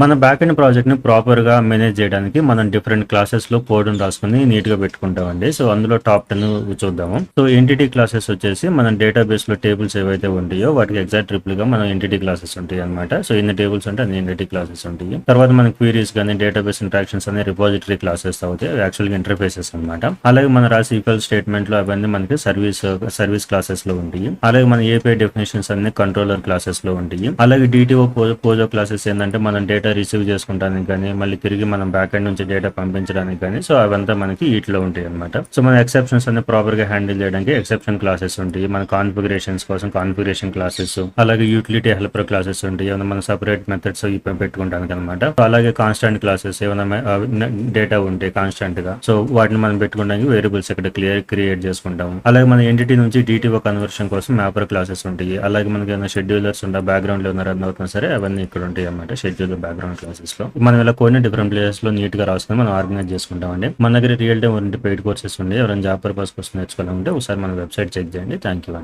మన back end ప్రాజెక్ట్ని ప్రాపర్గా మేనేజ్ చేయడానికి మనం డిఫరెంట్ క్లాసెస్లో రాసుకుని నీట్గా పెట్టుకుంటామండి. సో అందులో టాప్ టెన్ చూద్దాము. సో ఎంటిటీ క్లాసెస్ వచ్చేసి మన డేటాబేస్లో టేబుల్స్ ఏవైతే ఉంటాయో వాటికి ఎగ్జాక్ట్ ట్రిపుల్గా మన ఎంటిటీ క్లాసెస్ ఉంటాయి అనమాట సో ఇన్ని టేబుల్స్ ఉంటే అన్ని ఎంటిటీ క్లాసెస్ ఉంటాయి. తర్వాత మన క్వీరీస్ కానీ డేటాబేస్ ఇంట్రాక్షన్స్ అనే రిపాజిటరీ క్లాసెస్ అవుతాయి. యాక్చువల్గా ఇంటర్ఫేసెస్ అనమాట అలాగే మన రాసి ఈక్వల్ స్టేట్మెంట్లో అవన్నీ మనకి సర్వీస్ సర్వీస్ క్లాసెస్లో ఉంటాయి. అలాగే మన ఏపీఐ డెఫినేషన్స్ అన్ని కంట్రోలర్ క్లాసెస్లో ఉంటాయి. అలాగే డిటిఓ పోజో క్లాసెస్ ఏంటంటే మనం డేటా రిసీవ్ చేసుకుంటానికి కానీ మళ్ళీ తిరిగి మనం బ్యాక్ ఎండ్ నుంచి డేటా పంపించడానికి కానీ సో అవంతా మనకి వీటిలో ఉంటాయి అనమాట సో మన ఎక్సెప్షన్స్ అన్ని ప్రాపర్గా హ్యాండిల్ చేయడానికి ఎక్సెప్షన్ క్లాసెస్ ఉంటాయి. మన కాన్ఫిగరేషన్స్ కోసం కాన్ఫిగరేషన్ క్లాసెస్ అలాగే యూటిలిటీ హెల్పర్ క్లాసెస్ ఉంటాయి. ఏమైనా మన సపరేట్ మెథడ్స్ పెట్టుకుంటానికి అనమాట అలాగే కాన్స్టాంట్ క్లాసెస్ ఏమైనా డేటా ఉంటే కాన్స్టాంట్గా సో వాటిని మనం పెట్టుకోవడానికి వేరియబుల్స్ ఇక్కడ క్లియర్ క్రియేట్ చేసుకుంటాము. అలాగే మన ఎంటిటీ నుంచి డిటిఓ కన్వర్షన్ కోసం మ్యాపర్ క్లాసెస్ ఉంటాయి. అలాగే మనకి ఏమైనా షెడ్యూలర్స్ ఉంటా బ్యాక్గ్రౌండ్లో ఏమైనా రన్ అవుతున్నా సరే అవన్నీ ఇక్కడ ఉంటాయి అన్నమాట షెడ్యూల్ బ్యాక్గ్రౌండ్ క్లాసెస్లో. మనం ఇలా కొన్ని డిఫరెంట్ ప్లేసెస్లో నీట్గా రాసుకుని మనం ఆర్గనైజ్ చేసుకుంటామండి. మన దగ్గర రియల్ టైం పెయిడ్ కోర్సెస్ ఉండే ఎవరైనా జాబ్ పర్పస్ కోసం నేర్చుకోవాలంటే ఒకసారి మన వెబ్సైట్ చెక్ చేయండి. థ్యాంక్ యూ అండి.